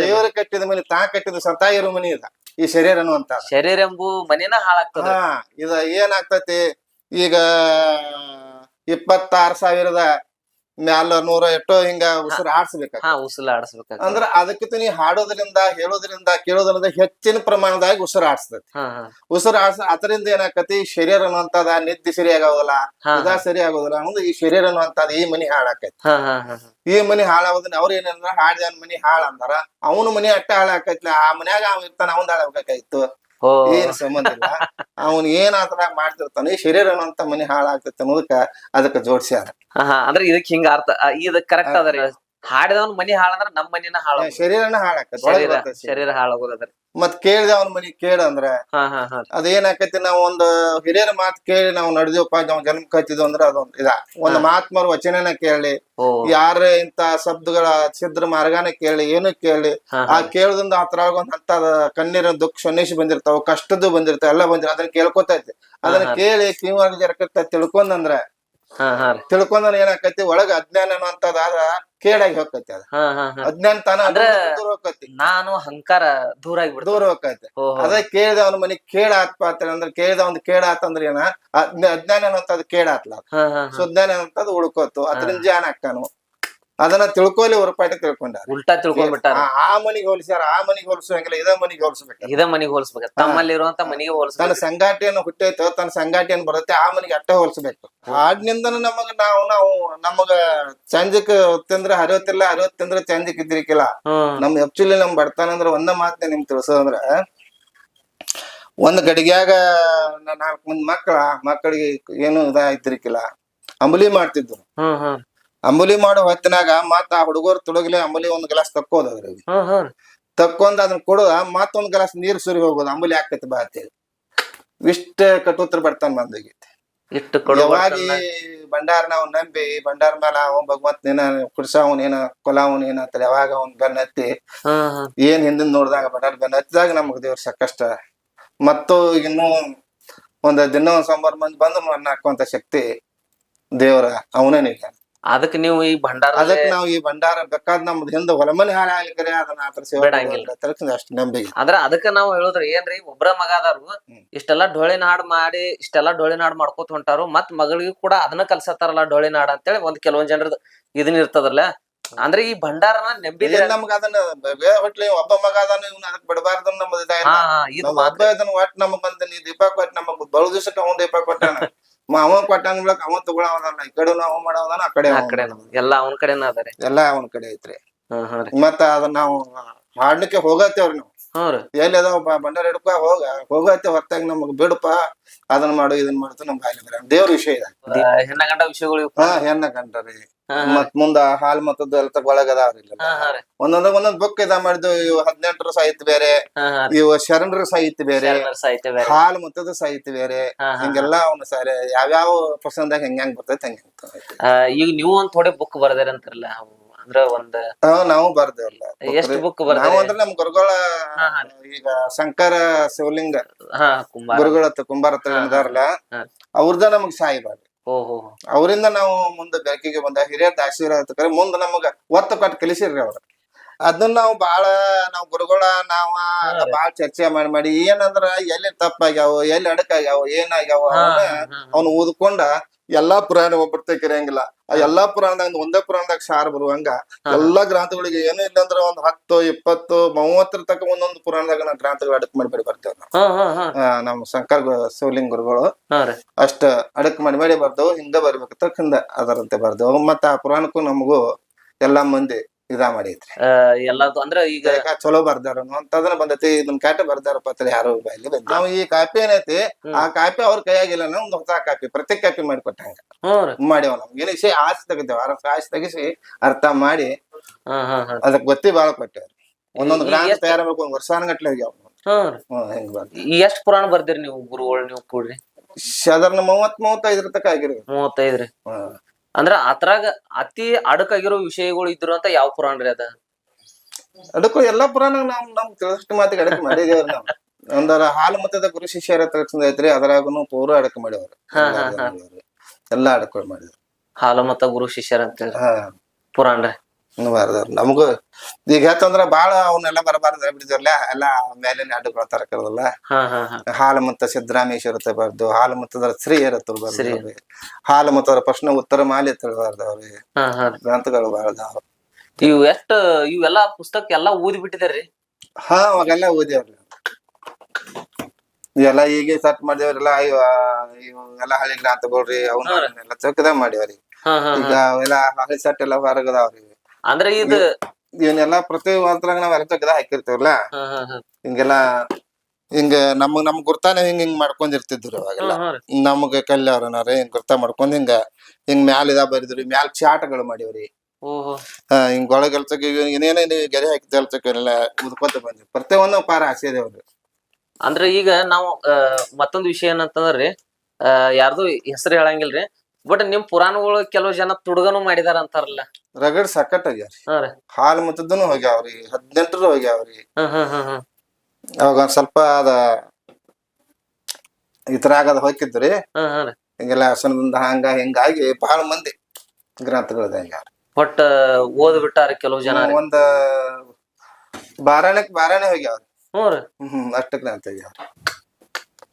Speaker 3: ದೇವರ ಕಟ್ಟಿದ ಮನಿ ತಾ ಕಟ್ಟಿದ ಸತಾ ಇರೋ ಮನಿ ಇದ ಈ ಶರೀರ ಅನ್ನುವಂತ
Speaker 2: ಶರೀರ ಎಂಬು ಮನಿನ ಹಾಳಾಗ್ತದ
Speaker 3: ಇದ ಏನಾಗ್ತತಿ ಈಗ ಇಪ್ಪತ್ತಾರು ಸಾವಿರದ ಮ್ಯಾಲ ನೂರ ಎಷ್ಟೋ ಹಿಂಗ ಉಸಿರು ಆಡ್ಸ್ಬೇಕ
Speaker 2: ಹಾ ಉಸುಲ ಆಡಸ್ಬೇಕಾಗ್ತದ.
Speaker 3: ಅಂದ್ರ ಅದಕ್ಕಿಂತ ನೀ ಹಾಡೋದ್ರಿಂದ ಹೇಳೋದ್ರಿಂದ ಕೇಳೋದ್ರಿಂದ ಹೆಚ್ಚಿನ ಪ್ರಮಾಣದಾಗ ಉಸಿರು ಆಡ್ಸ್ತತಿ ಉಸಿರು ಆಡ್ಸ ಅದರಿಂದ ಏನಾಕತಿ? ಶರೀರ ಅನ್ನುವಂತದ ನಿದ್ದೆ ಸರಿ ಆಗೋದಿಲ್ಲ ಇದ ಸರಿ ಆಗೋದಿಲ್ಲ ಅನ್ನೋದು ಈ ಶರೀರ ಅನ್ನುವಂತದ ಈ ಮನಿ ಹಾಳಾಕೈತಿ. ಈ ಮನಿ ಹಾಳಾಗೋದನ್ನ ಅವ್ರ ಏನಂದ್ರ ಹಾಡ್ದ ಮನಿ ಹಾಳ ಅಂದಾರ ಅವನು ಮನಿ ಅಟ್ಟ ಹಾಳಾಕೈತಿ ಆ ಮನ್ಯಾಗ ಅವ ಇರ್ತಾನ ಅವನ್ ಹಾಳಾಗ್ಬೇಕಾಯ್ತು
Speaker 2: ಓ
Speaker 3: ಏನ್ ಸಂಬಂಧ ಇಲ್ಲ. ಅವನ್ ಏನ್ ಆತರ ಮಾಡ್ತಿರ್ತಾನೆ ಶರೀರ ಅಂತ ಮನಿ ಹಾಳಾಗ್ತೈತೆ ಅನ್ನೋದಕ್ಕ ಅದಕ್ಕ ಜೋಡ್ಸ್ಯಾರ
Speaker 2: ಅಂದ್ರೆ ಇದಕ್ ಹಿಂಗ ಅರ್ಥ ಇದು ಕರೆಕ್ಟ್ ಅದರಿ ಹಾಡಿದವನ್ ಮನಿ ಹಾಳಂದ್ರ ನಮ್ ಮನಿನ ಹಾಳ
Speaker 3: ಶರೀರನ ಹಾಳಾಕೈತಿ ಒಳಗ್
Speaker 2: ಶರೀರ.
Speaker 3: ಶರೀರ. ಮತ್ ಕೇಳಿದ ಕೇಳಿದವನ ಮನಿ ಕೇಳ ಅಂದ್ರ ಅದೇನಾಕೈತಿ ನಾವ್ ಒಂದ್ ಹಿರಿಯರ ಮಾತ್ ಕೇಳಿ ನಾವ್ ನಡೆದಿವಪ್ಪ ನಾವ್ ಜನ್ಮ ಕತ್ತಿದ್ವಿ ಅಂದ್ರ ಅದೊಂದ್ ಇದ. ಒಂದ್ ಮಹಾತ್ಮರ ವಚನನ ಕೇಳಿ ಯಾರ ಇಂತ ಶಬ್ದಗಳ ಸಿದ್ರ ಮಾರ್ಗಾನ ಕೇಳಿ ಏನು ಕೇಳಿ ಆ ಕೇಳದಿಂದ ಆತರ ಒಂದ್ ಅಂತ ಕಣ್ಣೀರ ದುಃಖ ಸನ್ನಿಸಿ ಬಂದಿರ್ತಾವ ಕಷ್ಟದ್ದು ಬಂದಿರ್ತಾವ ಎಲ್ಲ ಬಂದಿರ ಅದನ್ನ ಕೇಳ್ಕೊತೈತಿ ಅದನ್ನ ಕೇಳಿ ಕಿವಿ ಜರಕತ್ತ ತಿಳ್ಕೊಂಡಂದ್ರ ತಿಳ್ಕೊಂಡ್ರ ಏನಾಕತಿ ಒಳಗ ಅಜ್ಞಾನ ಅನ್ನುವಂಥದ್ದು ಆದ್ರ ಕೇಡಾಗಿ ಹೋಗ್ತೈತಿ ಅದ. ಅಜ್ಞಾನ ತಾನ ದೂರ ಹೋಗ್ತೈತಿ
Speaker 2: ನಾನು ಹಂಕಾರ ದೂರ ಆಗಿಬಿಡ್ತು.
Speaker 3: ದೂರ ಹೋಗ್ತೈತಿ
Speaker 2: ಅದ
Speaker 3: ಅದ ಕೇಳಿದವನ ಮನಿ ಕೇಳ ಆತ್ಪ ಅಂತ ಅಂದ್ರೆ ಕೇಳಿದ ಒಂದ್ ಕೇಡ ಆತಂದ್ರ ಏನ? ಅಜ್ಞ- ಅಜ್ಞಾನ ಅನ್ನೋಂಥದ್ದು ಕೇಡ ಆತ್ಲ ಸುಜ್ಞಾನ ಅನ್ನೋಂಥದ್ದು ಉಳ್ಕೋತು ಅದ್ರಿಂದ ಜಾನ ಅಕ್ಕನು ಅದನ್ನ ತಿಳ್ಕೊಲಿ ಹೊರಪಾಟಿ ತಿಳ್ಕೊಂಡ.
Speaker 2: ಉಲ್ಟಾ ತಿಳ್ಕೊಂಡ್ಬಿಟ್ಟಾರ
Speaker 3: ಆ- ಆ ಮನಿಗೆ ಹೋಲಿಸ್ಯಾರ ಆ ಮನಿಗೆ ಹೋಲಿಸುವಂಗಿಲ್ಲ ಇದ ಮನಿಗೆ ಹೋಲಿಸ್ಬೇಕು
Speaker 2: ಇದ ಮನಿಗೆ ಹೋಲಿಸ್ಬೇಕು ತಮ್ಮಲ್ಲಿರುವಂತ ಮನಿಗೆ
Speaker 3: ತನ್ನ
Speaker 2: ಸಂಘಾಟಿಯನ್ನು
Speaker 3: ಸಂಗಾಟಿಯನ್ನು ಹುಟ್ಟೈತೋ ತನ್ನ ಸಂಗಾಟಿಯನ್ನು ಬರುತ್ತೆ ಆ ಮನಿಗೆ ಅಟ್ಟ ಹೋಲಿಸ್ಬೇಕು. ಆಗ್ನಿಂದ ನಮಗ ನಾವು ನಾವು ನಮಗ ಚಂಜಕ್ ತಿಂದ್ರ ಹರಿವತ್ತಿಲ್ಲ ಹರಿವತ್ ತಿಂದ್ರ ಚಂಜಕ್ ಇದ್ರಿಕಿಲ್ಲ ನಮ್ ಆಕ್ಚುಲಿ ನಮ್ ಬಡತನ ಅಂದ್ರ ಒಂದ ಮಾತನ್ನ ನಿಮ್ ತಿಳಿಸೋದಂದ್ರ ಒಂದ್ ಗಡಿಗ್ಯಾಗ ನ- ನಾಲ್ಕ್ ಮಂದಿ ಮಕ್ಕಳ ಮಕ್ಕಳಿಗೆ ಏನು ಇದಾಯ್ತಿರಿಕಿಲ್ಲ ಅಂಬಲಿ ಮಾಡ್ತಿದ್ರು. ಅಂಬಲಿ ಮಾಡೋ ಹೊತ್ತಿನಾಗ ಮತ್ತ ಆ ಹುಡುಗರು ತೊಡಗಲೆ ಅಂಬುಲಿ ಒಂದ್ ಗ್ಲಾಸ್ ತಕ್ಕೋದ ಅದ್ರಿಗೆ
Speaker 2: ತಕ್ಕೊಂದ
Speaker 3: ತಕ್ಕೊಂಡ್ ಅದನ್ನ ಕೊಡೋದ ಮತ್ತೊಂದ್ ಗ್ಲಾಸ್ ನೀರ್ ಸುರಿ ಹೋಗೋದು ಅಂಬುಲಿ ಆಕೈತಿ ಬಾ ಅಂತೇಳಿ. ಇಷ್ಟ ಕಟೋತ್ರ ಬರ್ತಾನ ಮಂದಿಗೆ
Speaker 2: ಇಟ್ಟು ಕೊಡು
Speaker 3: ಯಾವಾಗಿ ಭಂಡಾರ ನಾವು ನಂಬಿ ಭಂಡಾರ ಮೇಲೆ ಅವನ್ ಭಗವಂತ ಏನ ಕುಡ್ಸಾವನ್ ಏನ ಅಂತ ಯಾವಾಗ ಅವ್ನ್ ಬೆನ್ನತ್ತಿ
Speaker 2: ಹ್ಮ್ ಹ್ಮ್
Speaker 3: ಏನ್ ಹಿಂದಿನ ನೋಡಿದಾಗ ಭಂಡಾರ ಬೆನ್ನ ಹತ್ತಿದಾಗ ನಮಗ್ ದೇವ್ರ ಸಾಕಷ್ಟ ಮತ್ತು ಇನ್ನೂ ಒಂದ್ ದಿನ ಒಂದ್ ಸೋಮವಾರ ಮಂದಿ ಬಂದು ಮಣ್ಣ ಹಾಕುವಂತ ಶಕ್ತಿ ದೇವರ ಅವನೇ
Speaker 2: ಅದಕ್ಕೆ ನೀವು ಈ ಭಂಡಾರ
Speaker 3: ಅದಕ್ಕೆ ನಾವು ಈ ಭಂಡಾರ ಬೇಕಾದ ನಮ್ದು ಹಿಂದ ಹೊಲಮನೆ ಹಾಳ ಆಗ್ಲಿಕ್ಕರೆ ಅದನ್ನ ಆತರ ಸೇವೆ
Speaker 2: ಬೇಡಂಗಿಲ್ಲ.
Speaker 3: ಅಷ್ಟು ನಂಬಿಕೆ.
Speaker 2: ಅಂದ್ರ ಅದಕ್ಕ ನಾವು ಹೇಳುದ್ರಿ ಏನ್ರಿ ಒಬ್ರ ಮಗ ಅದಾರು ಇಷ್ಟೆಲ್ಲಾ ಡೊಳ್ಳಿನ ಹಾಡ್ ಮಾಡಿ ಇಷ್ಟೆಲ್ಲಾ ಡೊಳ್ಳಿನ ಹಾಡ್ ಮಾಡ್ಕೋತ ಹೊಂಟಾರು ಮತ್ ಮಗಳಿಗೂ ಕೂಡ ಅದನ್ನ ಕಲ್ಸತ್ತಾರಲ್ಲ ಡೊಳ್ಳಿನ ಹಾಡ್ ಅಂತೇಳಿ ಒಂದ್ ಕೆಲವೊಂದ್ ಜನರದ್ ಇದನ್ ಇರ್ತದಲ್ಲ ಅಂದ್ರೆ ಈ ಭಂಡಾರನ ನಂಬಿದ್ರೆ
Speaker 3: ಏನ್ ನಮ್ಗ ಅದನ್ನ ಹೊಟ್ಲಿ ಒಬ್ಬ ಮಗ ಅದಾನ ಇವ್ನ ಅದಕ್ಕೆ ಬಿಡಬಾರ್ದು ನಮ್ಮದು
Speaker 2: ಹಾ ಇದು ಮಾತ್ರ.
Speaker 3: ಇದನ್ನ ಒಟ್ ನಮಗ್ ಬಂದ ನೀ ದೀಪ ಕೊಟ್ಟು ನಮಗ್ ಬಳು ದಿವಸಕ್ಕೆ ಅವ್ನ್ ದೀಪ ಕೊಟ್ಟಾನ ಅವ ಕೊಟ್ಟಾನ ಬಿಡಕ್ ಅವ ತಗೊಳವದಾನ ಈ ಕಡೆ ನಾವು ಮಾಡೋದಾನ ಆ ಕಡೆ
Speaker 2: ಆ
Speaker 3: ಅವ
Speaker 2: ಕಡೆ. ಎಲ್ಲಾ ಅವನ ಕಡೆನ ಅದಾರೆ.
Speaker 3: ಎಲ್ಲಾ ಅವನ ಕಡೆ ಐತ್ರಿ.
Speaker 2: ರೀ.
Speaker 3: ಮತ್ತ ಅದನ್ನ ನಾವು ಹಾಡ್ಲಿಕ್ಕೆ ಹೋಗತ್ತೇವ್ರಿ ನಾವು.
Speaker 2: ರೀ
Speaker 3: ಎಲ್ಲಿ ಅದಾವ ಬಂಡಾರ ಹಿಡ್ಕ ಹೋಗ ಹೋಗತ್ತೆ ಹೊರತಾಗಿ ನಮಗ್ ಬಿಡಪ್ಪ ಅದನ್ನ ಮಾಡು ಇದನ್ನ ಮಾಡ್ತು ನಮ್ ಬಾಯಲ್ಲಿ ಬರ ದೇವ್ರ ವಿಷಯ ಇದೆ
Speaker 2: ಹೆಣ್ಣ ಗಂಡ ವಿಷಯಗಳು ಇವು.
Speaker 3: ಹಾ ಹೆಣ್ಣ ಕಂಡ್ರಿ
Speaker 2: ಹಾ,
Speaker 3: ಮತ್ ಮುಂದ ಹಾಲ್ ಮತ್ತದ್ದು ಎಲ್ಲ ಒಳಗ ಅದಾವ್ರಿ ಇಲ್ಲೆಲ್ಲ.
Speaker 2: ಹಾ, ಹಾ ರೀ.
Speaker 3: ಒಂದೊಂದ್ ಒಂದೊಂದ್ ಬುಕ್ ಇದ ಮಾಡಿದ್ದು ಇವ್ ಹದಿನೆಂಟರ ಸಾಹಿತ್ಯ ಬೇರೆ
Speaker 2: ಹಾ, ಹಾ ರೀ.
Speaker 3: ಇವು ಶರಣರ ಸಾಹಿತ್ಯ ಬೇರೆ
Speaker 2: ಶರಣರ ಸಾಹಿತ್ಯ ಬೇರೆ.
Speaker 3: ಹಾಲ್ ಮತ್ತದ ಸಾಹಿತ್ಯ ಬೇರೆ
Speaker 2: ಹಾ, ಹಾ,
Speaker 3: ಹಿಂಗೆಲ್ಲಾ ಅವ್ನ ಸಾರಿ ಯಾವ್ಯಾವ ಪ್ರಸಂಗದಾಗ ಹೆಂಗ್ ಹೆಂಗ್ ಬರ್ತೈತಿ ಹಂಗ
Speaker 2: ಆ, ಈಗ ನೀವು ಒಂದ್ ಥೋಡೆ ಬುಕ್ ಬರ್ದೇರ ಅಂತಾರಲ್ಲ ಅವು ಅಂದ್ರ ಒಂದ್
Speaker 3: ನಾವು ಬರ್ದೇವಲ್ಲ
Speaker 2: ಎಷ್ಟ್ ಬುಕ್
Speaker 3: ನಾವು ಅಂದ್ರೆ ನಮ್ ಗುರುಗಳ. ಈಗ ಶಂಕರ ಶಿವಲಿಂಗ ಗುರುಗಳ ಕುಂಬಾರ ಇದಾರಲ್ಲ. ಅವ್ರದ ನಮಗ್ ಸಾಯಿಬಾರ
Speaker 2: ಬರ್ರಿ
Speaker 3: ಅವರಿಂದ ನಾವು ಮುಂದೆ ಬೆಳಕಿಗೆ ಬಂದ ಹಿರಿಯರ ಆಶೀರ್ವಾದ ಮುಂದೆ ನಮಗ ಒತ್ತು ಕೊಟ್ಟು ಕಲಿಸಿರ್ರಿ ಅವ್ರ. ಅದನ್ನ ನಾವು ಬಾಳ ನಾವು ಗುರುಗಳ ನಾವ ಬಾಳ ಚರ್ಚೆ ಮಾಡಿ ಮಾಡಿ ಏನಂದ್ರ ಎಲ್ಲಿ ತಪ್ಪಾಗ್ಯಾವ ಎಲ್ಲಿ ಅಡಕಾಗ್ಯಾವ ಏನಾಗ್ಯಾವ ಅವನ್ನ ಅವ್ನ ಓದ್ಕೊಂಡ ಎಲ್ಲಾ ಪುರಾಣ ಒಬ್ಬರ್ತೇ ಕರೆಯಂಗಿಲ್ಲ. ಆ ಎಲ್ಲಾ ಪುರಾಣದಾಗ ಒಂದೇ ಪುರಾಣದಾಗ ಸಾರ್ ಬರುವಂಗ ಎಲ್ಲಾ ಗ್ರಂಥಗಳಿಗೆ ಏನು ಇಲ್ಲ ಅಂದ್ರ ಒಂದ್ ಹತ್ತು ಇಪ್ಪತ್ತು ಮೂವತ್ತರ ತಕ ಒಂದೊಂದು ಪುರಾಣದಾಗ ನಾವು ಗ್ರಂಥಗಳು ಅಡಕ್ ಮಾಡಿ ಬರ್ತೇವೆ ನಾವು. ನಮ್ಮ ಶಂಕರ್ ಶಿವಲಿಂಗ ಗುರುಗಳು ಅಷ್ಟ ಅಡಕ್ ಮಾಡಿ ಮಾಡಿ ಬರ್ದವು ಹಿಂಗ ಬರ್ಬೇಕು ತಕ್ಕಂದ ಅದರಂತೆ ಬರ್ದವು. ಮತ್ತ ಆ ಪುರಾಣಕ್ಕೂ ನಮಗೂ ಎಲ್ಲಾ ಮಂದಿ ಇದ ಮಾಡೈತ್ರಿ
Speaker 2: ಎಲ್ಲದು ಅಂದ್ರ ಈಗ
Speaker 3: ಚಲೋ ಬರ್ದಾರ ಅಂತದನ್ನ ಬಂದೈತಿ ಇದನ್ನ ಕಾಟ ಬರ್ದಾರಪ್ಪ ಅಂತ ಯಾರು ಬಾಯಲ್ಲಿ ನಾವು ಈ ಕಾಪಿ ಏನೈತಿ ಆ ಕಾಪಿ ಅವ್ರ ಕೈಯಾಗಿಲ್ಲ ನಾವು ಒಂದು ಹೊಸ ಕಾಪಿ ಪ್ರತಿ ಕಾಪಿ ಮಾಡಿ ಕೊಟ್ಟಂಗ. ಮಾಡ್ಯಾವ ನಾವು ಏನಿಸಿ ಆಸೆ ತೆಗಿತೇವ ಆಸೆ ತೆಗಿಸಿ ಅರ್ಥ ಮಾಡಿ ಅದಕ್ ಗೊತ್ತಿ ಬಾಳ ಕೊಟ್ಟೇವ್ರಿ. ಒಂದೊಂದು ಗ್ರಾಮ ತಯಾರಬೇಕು ಒಂದ್ ವರ್ಷಾನಗಟ್ಲೆ ಹೋಗ್ಯಾವ.
Speaker 2: ಎಷ್ಟ್ ಪುರಾಣ ಬರ್ದಿರಿ ನೀವು ಗುರುಗಳು ನೀವು ಕೂಡ್ರಿ?
Speaker 3: ಸಾಧಾರಣ ಮೂವತ್ ಮೂವತ್ತೈದರ ತಕ ಆಗಿರ್ಬೇಕು.
Speaker 2: ಮೂವತ್ತೈದ್ರಿ. ಅಂದ್ರ ಅದ್ರಾಗ ಅತಿ ಅಡಕಾಗಿರೋ ವಿಷಯಗಳು ಇದ್ರು ಅಂತ ಯಾವ ಪುರಾಣ ರೀ ಅದ?
Speaker 3: ಅದಕ್ಕೂ ಎಲ್ಲಾ ಪುರಾಣ ನಾವ್ ನಮ್ ತಿಳಿದಷ್ಟು ಮಾತಿಗೆ ಅಡಕೆ ಮಾಡಿದೇವ್ರಿ ನಾವು. ಒಂದರ ಹಾಲು ಮತದ ಗುರು ಶಿಷ್ಯರ ತಕ್ಷಣ ಐತ್ರಿ ಅದ್ರಾಗನು ಪೂರ ಅಡಕ ಮಾಡ್ಯಾವ್ರಿ. ಎಲ್ಲಾ ಅಡಕೆ ಮಾಡಿದ್ರು.
Speaker 2: ಹಾಲು ಮತ್ತ ಗುರು ಶಿಷ್ಯರ ಅಂತ ಪುರಾಣ ರೀ.
Speaker 3: ಬಾರ್ದಾರ ನಮಗೂ ಈಗ ಹೇಳ್ತಂದ್ರ ಬಾಳ ಅವನ್ನೆಲ್ಲ ಬರಬಾರ್ದ ಬಿಡಿದ್ರಲ್ಲ ಎಲ್ಲ ಮೇಲೆ ಅಡ್ಡುಕೊಳ್ತಾರ
Speaker 2: ಹಾ
Speaker 3: ಹಾಲು ಮತ್ತ ಸಿದ್ದರಾಮೇಶ್ವರ ಬರ್ದು ಹಾಲು ಮತ್ತದ್ರ ಶ್ರೀ
Speaker 2: ಇರತ್ತ.
Speaker 3: ಬರ್ದು ಹಾಲು ಮತ್ತದ ಪ್ರಶ್ನೆ ಉತ್ತರ ಮಾಲೆ ತಿಳ್ಬಾರ್ದವ್ರಿ. ಗ್ರಂಥಗಳು ಬಾರ್ದಾವ
Speaker 2: ಇವ್ ಎಷ್ಟ ಇವೆಲ್ಲ ಪುಸ್ತಕ ಎಲ್ಲಾ ಓದಿ ಬಿಟ್ಟಿದಾರ್ರಿ?
Speaker 3: ಹಾ ಅವಾಗೆಲ್ಲ ಓದ್ಯಾವ್ರಿ. ಎಲ್ಲ ಈಗ ಸಟ್ ಮಾಡಿದವ್ರಿ ಇವ ಇವೆಲ್ಲ ಹಳಿ ಗ್ರಂಥಗಳ್ರಿ ಅವನ್ನೆಲ್ಲ ಚೌಕದ
Speaker 2: ಹಾ
Speaker 3: ಈಗ ಅವೆಲ್ಲ ಹಳಿ ಸಟ್ ಎಲ್ಲ ಹೊರಗದಾವ್ರಿ.
Speaker 2: ಅಂದ್ರ ಇದು
Speaker 3: ಇವನ್ನೆಲ್ಲ ಪ್ರತಿ ವಾರದಾಗ ನಾವ್ ಎಲ್ಲ ಚೌಕದಾಗ ಹಾಕಿರ್ತೇವಲ್ಲ ಹಿಂಗೆಲ್ಲ ಹಿಂಗ ನಮ್ಗ್ ನಮ್ ಗುರ್ತಾನೆ ಹಿಂಗ್ ಹಿಂಗ್ ಮಾಡ್ಕೊಂಡಿರ್ತಿದ್ರು ಅವಾಗೆಲ್ಲ ನಮಗ ಕಲ್ಯಾವ್ರನಾರ ಹಿಂಗ್ ಗುರ್ತ ಮಾಡ್ಕೊಂಡ್ ಹಿಂಗ ಹಿಂಗ್ ಮ್ಯಾಲ ಇದ ಬರಿದ್ರಿ ಮ್ಯಾಲ ಚಾಟಗಳು ಮಾಡಿವ್ರಿ. ಹಿಂಗ್ ಒಳಗ್ ಎಲ್ಚಕ್ ಏನೇನೇ ಗೆರೆ ಹಾಕಿ ಎಲ್ಚಕ್ ಎಲ್ಲ ಉದ್ಕೊತ ಪ್ರತಿ ಪ್ರತಿಯೊಂದು ಪಾರ ಹಾಸಿದೇವ್ರಿ
Speaker 2: ಅಂದ್ರ ಈಗ ನಾವು ಮತ್ತೊಂದ್ ವಿಷಯ ಏನಂತಂದ್ರಿ ಯಾರ್ದು ಹೆಸರು ಹೇಳಂಗಿಲ್ರಿ ಬಟ್ ನಿಮ್ ಪುರಾಣಗಳು ಕೆಲವು ಜನ ತುಡುಗನು ಮಾಡಿದಾರ ಅಂತಾರಲ್ಲ.
Speaker 3: ರಗಡ್ ಸಕಟ್ ಆಗ್ಯಾವ್ರಿ.
Speaker 2: ಹಾ
Speaker 3: ಹಾಲ್ ಮುತ್ತದನು ಹೋಗ್ಯಾವ್ರಿ ಹದಿನೆಂಟರು ಹೋಗ್ಯಾವ್ರಿ. ಅವಾಗ ಒಂದ್ ಸ್ವಲ್ಪ ಅದ ಈ ತರ ಆಗದ ಹೋಗಿದ್ರಿ
Speaker 2: ಹಾ ಹಾ ರೀ.
Speaker 3: ಹಿಂಗೆಲ್ಲ ಹಸನದಿಂದ ಹಂಗ ಹಿಂಗಾಗಿ ಬಹಳ ಮಂದಿ ಗ್ರಂಥಗಳು ಹಂಗ್ಯಾವ್ರಿ
Speaker 2: ಬಟ್ ಓದ್ ಬಿಟ್ಟಾರ ಕೆಲವು ಜನ ರೀ.
Speaker 3: ಒಂದ್ ಬಾರಾಣಕ್ ಬಾರಾಣೆ ಹೋಗ್ಯಾವ್ರಿ.
Speaker 2: ಹ್ಞೂ ರೀ.
Speaker 3: ಹ್ಮ್ ಅಷ್ಟ ಗ್ರಂಥ ಆಗ್ಯಾವ್ರಿ.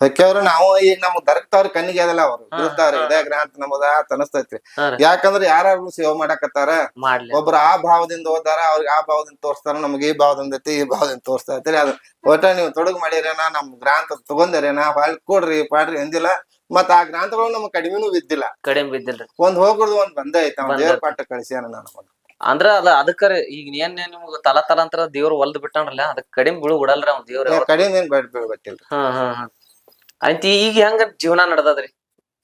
Speaker 3: ಹೊಕ್ಯಾವ್ರ ನಾವು ಈಗ ನಮ್ಗ್ ದರಕ್ತಾವ್ರ ಕಣ್ಣಿಗೆ ಅದಲ್ಲ ಅವ್ರು ಬಿಡ್ತಾರೆ ಇದೇ ಗ್ರಂಥ ನಮ್ಮದ ಅನಸ್ತೈತ್ರಿ.
Speaker 2: ಯಾಕಂದ್ರೆ.
Speaker 3: ಯಾಕಂದ್ರ ಯಾರು ಸೇವೆ ಮಾಡಾಕತ್ತಾರ ಒಬ್ರ ಆ ಭಾವದಿಂದ ಓದಾರ ಅವ್ರಿಗೆ ಆ ಭಾವದಿಂದ ತೋರಿಸ್ತಾರ ನಮ್ಗೆ ಈ ಭಾವದಿಂದ ಐತಿ ಈ ಭಾವದಿಂದ ತೋರಿಸ್ತಾ ಇರ್ತೀರಿ ಅದು. ಒಟ್ಟ ನೀವು ತೊಡಗು ಮಾಡಿರೇನಾ ನಮ್ ಗ್ರಾಂತ ತಗೊಂಡಿರೇನ ಹೊಳ್ ಕೊಡ್ರಿ ಪಾಡ್ರಿ ಎಂದಿಲ್ಲ ಮತ್ತ ಆ ಗ್ರಾಂಥಗಳು ನಮ್ಗೆ ಕಡಿಮೆನೂ ಬಿದ್ದಿಲ್ಲ.
Speaker 2: ಕಡಿಮೆ ಬಿದ್ದಿಲ್ಲ
Speaker 3: ಒಂದ್ ಹೋಗುದು ಒಂದ್ ಬಂದೇ ಐತ ಅವ್ನ ದೇವ್ರ ಪಾಠ ಕಳಿಸ್ಯಾನ ನಾನು
Speaker 2: ಅಂದ್ರ ಅದ ಅದಕ್ಕರ ಈಗ ಏನ್ ನಿಮ್ಗ ತಲ ತಲಾಂತರ ದೇವ್ರ ಒಲ್ದ್ ಬಿಟ್ಟಾನ್ರಲ್ಲ ಅದಕ್ಕೆ ಕಡಿಮೆ ಬೀಳು ಬಿಡಲ್ರಿ ಅವ್ನ ದೇವ್ರ
Speaker 3: ಕಡಿಮೆ ಏನ್ ಬೇಡ ಬೀಳ್ಬೇಕಿಲ್ರಿ
Speaker 2: ಹಾ ಹಾ. ಆಯ್ತು ಈಗ ಹೆಂಗ ಜೀವನ ನಡ್ದದ್ರಿ?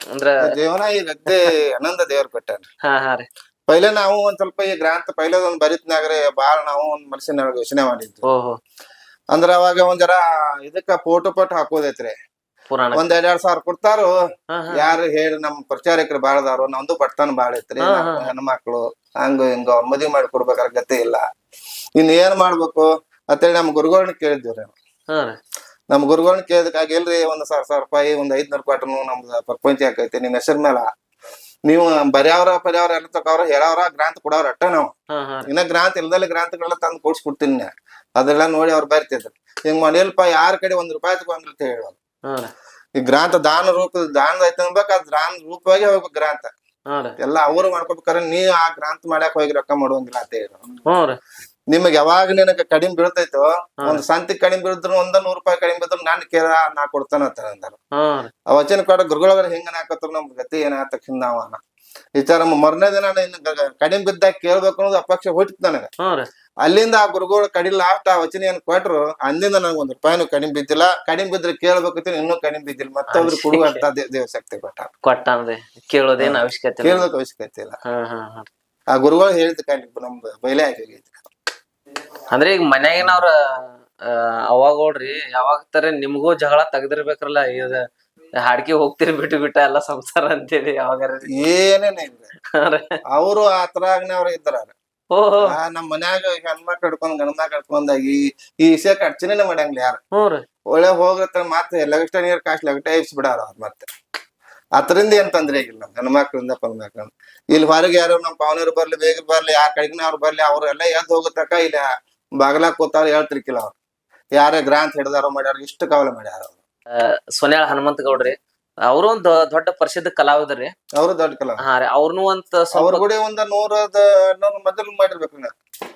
Speaker 2: ಅಂದ್ರ
Speaker 3: ದೇವನ ಈ ರದ್ದೆ ಆನಂದ ದೇವ್ರ ಕೊಟ್ಟಾನ್ರಿ.
Speaker 2: ಹಾ ಹಾ ರೀ.
Speaker 3: ಪೈಲೆ ನಾವು ಒಂದ್ ಸ್ವಲ್ಪ ಈ ಗ್ರಾಂಥ ಪೈಲೆ ಒಂದ್ ಬರಿತ್ನಾಗ್ರೆ ಬಾಳ ನಾವು ಒಂದ್ ಮನಸ್ಸಿನ ಯೋಚನೆ ಮಾಡಿದ್ವಿ.
Speaker 2: ಓಹೋ.
Speaker 3: ಅಂದ್ರ ಅವಾಗ ಒಂದ್ ಜರ ಇದಕ್ಕ ಫೋಟೋ ಪಟ್ ಹಾಕೋದೈತ್ರಿ.
Speaker 2: ಪುರಾಣ.
Speaker 3: ಒಂದ್ ಎರಡ್ ಎರಡ್ ಸಾವಿರ ಕೊಡ್ತಾರು?
Speaker 2: ಹಾ ಹಾ.
Speaker 3: ಯಾರು ಹೇಳಿ ನಮ್ ಪ್ರಚಾರಕರು ಬಾಳದಾರು? ನಮ್ದು ಬಡತನ ಬಾಳ ಐತ್ರಿ.
Speaker 2: ಹಾ,
Speaker 3: ಹೆಣ್ಮಕ್ಳು ಹಂಗ ಹಿಂಗ ಅವ್ರ ಮದ್ವಿ ಮಾಡಿ ಕೊಡ್ಬೇಕಾರ ಗತಿ ಇಲ್ಲ. ಇನ್ ಏನ್ ಮಾಡ್ಬೇಕು? ಅಂತೇಳಿ ನಮ್ ಗುರುಗಳನ್ನ ಕೇಳಿದ್ವಿ
Speaker 2: ಹಾ ರೀ.
Speaker 3: ನಮ್ ಗುರುಗಳನ್ನ ಕೇಳಿದಕ್ಕಾಗಿ ಇಲ್ರಿ ಒಂದ್ ಸಾವಿರ ಸಾವಿರ ರೂಪಾಯಿ ಒಂದ್ ಐದ್ನೂರು ಕೊಟ್ಟನು ನಮ್ದು ಪ್ರಪಂಚ ಆಕೈತಿ ನಿಮ್ ಹೆಸರ್ ಮೇಲ ನೀವು ಬರ್ಯಾವ್ರ ಪರ್ಯಾವ್ರ ಎಲ್ಲ ತಕವ್ರ ಹೇಳವ್ರ ಗ್ರಾಂತ್ ಕೊಡವ್ರ ಅಟ್ಟ ನಾವು. ಇನ್ನ ಗ್ರಾಂತ್ ಇಲ್ದಲ್ಲಿ ಗ್ರಾಂತ್ಗಳೆಲ್ಲ ತಂದು ಕೊಡ್ಸ್ಕೊಡ್ತೀನಿ. ಅದೆಲ್ಲ ನೋಡಿ ಅವ್ರು ಬರ್ತಿದ್ರು. ಹಿಂಗ್ ಮನೇಲಿಪ್ಪ ಯಾರ ಕಡೆ ಒಂದ್ ರೂಪಾಯಿ ತಗೊಂಡ್ರಿ ಅಂತ ಹೇಳೋದು ಈ ಗ್ರಾಂತ ದಾನ ರೂಪ ದಾನ ಐತೆ ಅನ್ಬೇಕು ಅದ್ ದಾನ ರೂಪವಾಗಿ ಹೋಗ್ಬೇಕು ಗ್ರಾಂತ. ಎಲ್ಲ ಅವ್ರು ಮಾಡ್ಕೋಬೇಕಾರ ನೀವ್ ಆ ಗ್ರಾಂತ್ ಮಾಡ್ಯಾಕ ಹೋಗಿ ರೊಕ್ಕ ಮಾಡುವಂಗಿಲ್ಲ ಅಂತ ಹೇಳಿ
Speaker 2: ಹ್ಞೂ ರೀ.
Speaker 3: ನಿಮಗ್ ಯಾವಾಗ ನಿನಗೆ ಕಡಿಮೆ ಬೀಳ್ತೈತೋ ಒಂದ್ ಸಂತಿ ಕಡಿಮೆ ಬೀಳಿದ್ರು ಒಂದ ನೂರ್ ರೂಪಾಯಿ ಕಡಿಮೆ ಬಿದ್ರು ನಾನ್ ಕೇಳ ನಾ ಕೊಡ್ತಾನ ಅಂತ ಅಂದಾರ.
Speaker 2: ಹಾ ರೀ.
Speaker 3: ಆ ವಚನ ಕೊಡ ಗುರುಗಳವ್ರ ಹೆಂಗ ನಾಕತ್ರ ನಮ್ ಗತಿ ಏನ ತಕ್ಷಣ ನಾವ ವಿಚಾರ ಮರನೇ ದಿನ ಕಡಿಮೆ ಬಿದ್ದಾಗ ಕೇಳ್ಬೇಕು ಅನ್ನೋದು ಅಪಕ್ಷ ಹುಟ್ಟಿತ್ ನನಗ. ಅಲ್ಲಿಂದ ಆ ಗುರುಗಳು ಕಡಿ ಲಾಸ್ಟ್ ಆ ವಚನ ಏನ್ ಕೊಟ್ರು ಅಂದಿಂದ ನನಗೆ ಒಂದ್ ರೂಪಾಯಿನೂ ಕಡಿಮೆ ಬಿದ್ದಿಲ್ಲ. ಕಡಿಮೆ ಬಿದ್ರೆ ಕೇಳ್ಬೇಕು ಇನ್ನೂ ಕಡಿಮೆ ಬಿದ್ದಿಲ್ಲ. ಮತ್ತೊಬ್ರು ಕೊಡುವಂತ ದೇವಶಕ್ತಿ ಕೊಟ್ಟ
Speaker 2: ಕೇಳೋದೇನ್ ಅವಶ್ಯಕತೆ ಇಲ್ಲ.
Speaker 3: ಕೇಳ್ಬೇಕು ಅವಶ್ಯಕತೆ ಇಲ್ಲ. ಆ ಗುರುಗಳು ಹೇಳಿದ ನಮ್ದು ನಮ್ ಬೈಲೆ ಆಗೈತಿ
Speaker 2: ಅಂದ್ರೆ ಈಗ ಮನ್ಯಾಗಿನವ್ರ ಅವಾಗ ನೋಡ್ರಿ ಯಾವಾಗ ತರ ನಿಮ್ಗೂ ಜಗಳ ತೆಗ್ದಿರ್ಬೇಕಲ್ಲ ಇದ ಹಾಡ್ಕಿ ಹೋಗ್ತಿರಿ ಬಿಟ್ಟು ಬಿಟ್ಟ ಎಲ್ಲ ಸಂಸಾರ ಅಂತೇಳಿ ಯಾವಾಗ
Speaker 3: ಏನೇನ ಅವರು ಆ ಅವ್ರ ಇದ್ರ ನಮ್ ಮನ್ಯಾಗ ಹೆಣ್ಮಕ್ಳು ಹಿಡ್ಕೊಂಡ್ ಗಂಡ್ಮಕ್ಳು ಹಿಡ್ಕೊಂಡ್ ಈ ಈ ವಿಷಯಕ್ಕೆ ಅಡ್ಚಣೆನೆ ಮಾಡಂಗಿಲ್ಲ ಯಾರು. ಒಳ್ಳೆ ಹೋಗತ್ತ ಮತ್ತೆ ಲಗಷ್ಟ ನೀರ್ ಕಾಶ್ ಲಗಟ ಇಸ್ ಬಿಡಾರ ಅವ್ರ ಮತ್ತೆ. ಅದ್ರಿಂದ ಏನ್ ತೊಂದ್ರೆ ಆಗಿಲ್ಲ ಹೆಣ್ಮಕ್ಳಿಂದ ಪಂದ್ಮಕ್ಳ ಇಲ್ಲಿ ಹೊರಗೆ ಯಾರು ನಮ್ ಪಾವನರು ಬರ್ಲಿ ಬೇಗ ಬರ್ಲಿ ಯಾರ ಕಡೆಗಿನ ಅವ್ರು ಬರ್ಲಿ ಅವ್ರು ಎಲ್ಲಾ ಎದ್ದು ಹೋಗತಕ್ಕ ಇಲ್ಲ. ಬಾಗಲಾಗ ಕೂತಾರ ಹೇಳ್ತಿರ್ಕಿಲ್ಲ ಅವ್ರು. ಯಾರೇ ಗ್ರಾಂತ್ ಹಿಡ್ದಾರೋ ಮಾಡ್ಯಾರ ಇಷ್ಟು ಕಾವಲ ಮಾಡ್ಯಾರ ಅವ್ರು.
Speaker 2: ಸೊನ್ಯಾಳ ಹನುಮಂತ ಗೌಡ್ರಿ ಅವರು ಒಂದ್ ದೊಡ್ಡ ಪ್ರಸಿದ್ಧ ಕಲಾವಿದ್ರಿ
Speaker 3: ಅವರು ದೊಡ್ಡ ಕಲ.
Speaker 2: ಹಾ ರೀ ಅವ್ರನು ಒಂದ್
Speaker 3: ಅವ್ರ
Speaker 2: ಸ್ವಲ್ಪ
Speaker 3: ಕೂಡ ಒಂದ ನೂರದ ಎರಡ್ನೂರ್ ಮಜಲ್ ಮಾಡಿರ್ಬೇಕು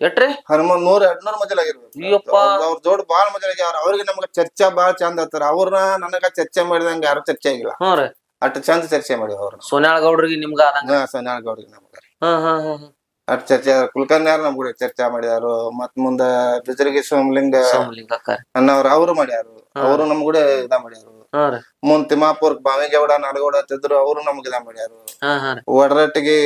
Speaker 2: ಎಟ್ರಿ
Speaker 3: ಹನುಮಾನ್ ನೂರ ಎರಡ್ನೂರ್ ಮಜಲ್ ಆಗಿರ್ಬೇಕು.
Speaker 2: ಅಯ್ಯಪ್ಪ.
Speaker 3: ಅವ್ರ್- ಅವ್ರ ದೊಡ್ಡ ಬಾಳ ಮಜಲ್ ಆಗ್ಯಾರ ಅವ್ರಿಗೆ ನಮ್ಗ ಚರ್ಚೆ ಬಾಳ ಚಂದ ಆತಾರ. ಅವ್ರನ್ನ ನನಗ ಚರ್ಚೆ ಮಾಡಿದಂಗ ಯಾರು ಚರ್ಚೆ ಆಗಿಲ್ಲ.
Speaker 2: ಹ್ಞೂ ರೀ.
Speaker 3: ಅಟ್ ಚಂದ ಚರ್ಚೆ ಮಾಡಿ ಅವ್ರನ್ನ
Speaker 2: ಸೋನ್ಯಾಳ ಗೌಡ್ರಿಗೆ ನಿಮ್ಗ ಆದಂಗ?
Speaker 3: ಸನ್ಯಾಳ ಗೌಡ್ರಿಗೆ ನಮ್ಗ.
Speaker 2: ಹಾ ಹಾ ಹಾ ಹಾ.
Speaker 3: ಅಟ್ ಚರ್ಚೆ ಕುಲಕರ್ಣಿಯಾರ ನಮ್ ಕೂಡ ಚರ್ಚೆ ಮಾಡ್ಯಾರು ಮತ್ ಮುಂದ ಬಿಜರಗಿ ಸೋಮಲಿಂಗ
Speaker 2: ಸೋಮಲಿಂಗ ಅಕ್ಕಾರಿ
Speaker 3: ಅನ್ನವ್ರ ಅವ್ರು ಮಾಡ್ಯಾರು. ಅವರು ನಮ್ ಕೂಡ ಇದ ಮಾಡ್ಯಾರು.
Speaker 2: ಹಾ ರೀ.
Speaker 3: ಮುಂದ್ ತಿಮ್ಮಾಪುರ್ ಬಾವಿಗೌಡ ನಡಗೌಡ ತಿದ್ರು ಅವರು ನಮ್ಗ ಇದ ಮಾಡ್ಯಾರು.
Speaker 2: ಹಾ ಹಾ ರೀ.
Speaker 3: ಒಡರಟ್ಟಿಗೆ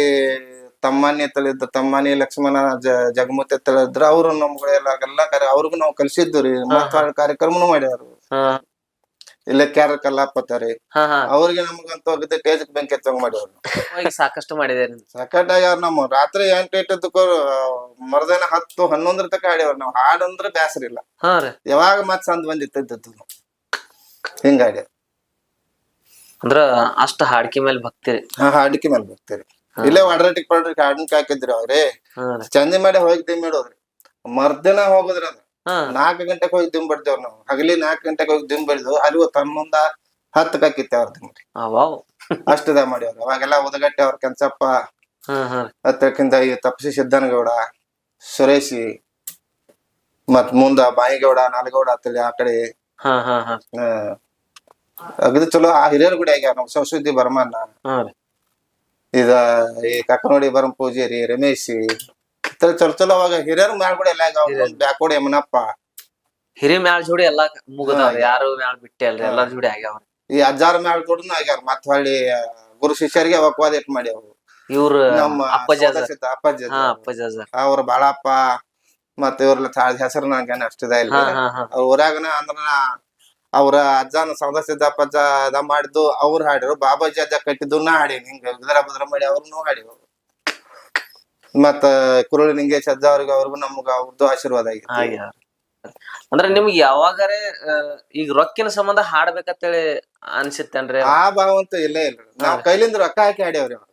Speaker 3: ತಮ್ಮನಿ ತಳಿದ್ರು ತಮ್ಮನಿ ಲಕ್ಷ್ಮಣ ಜ ಜಗಮೂತಿ ತಳಿದ್ರು ಅವರು ನಮ್ಗಳ ಎಲ್ಲ ಎಲ್ಲಾ ಕಾರ್ಯ ಅವ್ರಿಗೂ ನಾವು ಕಲ್ಸಿದ್ದು ರೀ. ಮತ್ತ ಕಾರ್ಯಕ್ರಮನು ಮಾಡ್ಯಾರು.
Speaker 2: ಹಾ.
Speaker 3: ಇಲ್ಲ ಕ್ಯಾರ ಕಲ್ಲಾಪತ್ತಾರಿ
Speaker 2: ಹಾ ಹಾ.
Speaker 3: ಅವ್ರಿಗೆ ನಮಗಂತೂ ಹೋಗಿದ್ದೆ ಟೇಜ್ ಬೆಂಕಿ ಹಚ್ಚಂಗ್ ಮಾಡಿದ್ರು.
Speaker 2: ಈಗ ಸಾಕಷ್ಟು ಮಾಡಿದೇರಿ
Speaker 3: ಸಕಟಾಗಿ ಅವ್ರು ನಮ್ಮ ರಾತ್ರಿ ಎಂಟು ಇಟ್ಟದಕ್ಕೂ ಮರದಿನ ಹತ್ತು ಹನ್ನೊಂದರ ತಕ ಆಡ್ಯವ್ರ ನಾವು. ಹಾಡಂದ್ರ ಬ್ಯಾಸರಿ ಇಲ್ಲ.
Speaker 2: ಹಾ ರೀ.
Speaker 3: ಯಾವಾಗ ಮತ್ ಸಂದ್ ಬಂದಿತ್ತದ್ದು ಹಿಂಗ ಆಡ್ಯಾರ
Speaker 2: ಅಂದ್ರ ಅಷ್ಟ ಹಾಡ್ಕಿ ಮೇಲೆ ಭಕ್ತಿರಿ
Speaker 3: ಹಾ ಹಾಡಿಕೆ ಮೇಲೆ ಬರ್ತೀರಿ ಇಲ್ಲೇ ಒಡರಟಿಗೆ ಪಡ್ರಿ ಹಾಡನ್ ಹಾಕಿದ್ರಿ ಅವ್ರಿ.
Speaker 2: ಹಾ ರೀ.
Speaker 3: ಚಂದಿ ಮಾಡಿ ಹೋಗಿ ದಿಮ್ಮಿಡೋದ್ರಿ ಮರ್ದಿನ ಹೋಗುದ್ರಿ ಅದ.
Speaker 2: ಹಾ
Speaker 3: ನಾಲ್ಕು ಗಂಟೆಗೆ ಹೋಗಿ ದಿಂಬ ಬಿಡ್ತೇವ್ ನಾವು. ಹಗಲಿ ನಾಲ್ಕು ಗಂಟೆಗೆ ಹೋಗಿ ದಿಮ್ ಬಡಿದ್ವು ಅಲ್ಲಿ ಮುಂದ ಹತ್ತು ಕಾಕಿತ್ತೆ ಅವ್ರ ದಿಮ್ರಿ ಅಷ್ಟದ ಮಾಡ್ಯವ್ರ ಅವಾಗೆಲ್ಲ ಉದಗಟ್ಟೆ ಅವ್ರ ಕೆಂಚಪ್ಪ ಹತ್ತಕ್ಕಿಂತ ಈ ತಪ್ಸಿ ಸಿದ್ದನಗೌಡ ಸುರೇಶಿ ಮತ್ ಮುಂದ ಬಾಯಿಗೌಡ ನಾಲ್ಗೌಡ ಅಂತೇಳಿ ಆ ಕಡೆ. ಅಗದಿ ಚಲೋ ಆ ಹಿರಿಯರ್ ಗುಡಿ ಆಗ್ಯಾರ ನಮ್ ಸರಸ್ವತಿ ಬರ್ಮನ್ನ ಇದ ಈ ಕಕ್ಕನೋಡಿ ಬರಂ ಪೂಜಾರಿ ರಮೇಶಿ ಚಲೋ ಚಲೋ ಅವಾಗ ಹಿರಿಯರ್ ಮ್ಯಾಲ್ ಕೂಡ ಎಲ್ಲ ಬ್ಯಾಕೋಡಿ ಯಮನಪ್ಪ
Speaker 2: ಹಿರಿ ಮ್ಯಾಲ್ ಜೋಡಿ ಎಲ್ಲಾ ಮುಗದಾವ್ರಿ ಯಾರು ಮ್ಯಾಳ ಬಿಟ್ಟೆ ಅಲ್ರಿ ಎಲ್ಲಾರ ಜೋಡಿ ಆಗ್ಯಾವ
Speaker 3: ಈ ಅಜ್ಜಾರ ಮ್ಯಾಲ್ ಕೂಡ ಆಗ್ಯಾರ ಮತ್ ಹೊಳ್ಳಿ ಗುರು ಶಿಷ್ಯರಿಗೆ ಅವಕ್ವಾದ ಇಟ್ ಮಾಡ್ಯಾವ
Speaker 2: ಇವ್ರ
Speaker 3: ನಮ್ಮ
Speaker 2: ಅಪ್ಪಾಜಿ
Speaker 3: ಅಪ್ಪಾಜಿ
Speaker 2: ಅಪ್ಪಾಜಿ.
Speaker 3: ಅವ್ರ ಬಾಳಪ್ಪ ಮತ್ತ ಇವ್ರ ಹೆಸರು ನಂಗೆ ಅಷ್ಟಿದ ಇಲ್ಲ ಅವ್ರ ಊರಾಗನ ಅಂದ್ರ ಅವ್ರ ಅಜ್ಜನ ಸೌದ ಸಿದ್ದಪ್ಪ ಅಜ್ಜ ಅದ ಮಾಡಿದ್ದು ಅವ್ರು ಹಾಡಿರು ಬಾಬಾಜಿ ಅಜ್ಜ ಕಟ್ಟಿದ್ದು ನಾ ಹಾಡೀನಿ ಹಿಂಗ ಉದ್ರ ಬದ್ರ ಮಾಡಿ ಅವ್ರನ್ನೂ ಹಾಡಿವು ಮತ್ತ ಕುರುಳಿ ನಿಂಗೇಶ್ ಅಜ್ಜ ಅವ್ರಿಗೆ ಅವ್ರಿಗೂ ನಮ್ಗ ಅವ್ರದ್ದು ಆಶೀರ್ವಾದ ಆಗಿತ್ತು
Speaker 2: ಅಂದ್ರೆ ಅಂದ್ರ ನಿಮ್ಗೆ ಯಾವಾಗಾರೆ ಆ, ಈಗ ರೊಕ್ಕಿನ ಸಂಬಂಧ ಹಾಡ್ಬೇಕಂತೇಳಿ ಅನ್ಸಿತ್ತೇನ್ರಿ?
Speaker 3: ಆ ಭಾವ ಅಂತೂ ಇಲ್ಲೇ ಇಲ್ರಿ. ನಾವ್ ಕೈಲಿಂದ ರೊಕ್ಕ ಹಾಕಿ ಆಡ್ಯಾವ್ರಿ ಅವ್ರು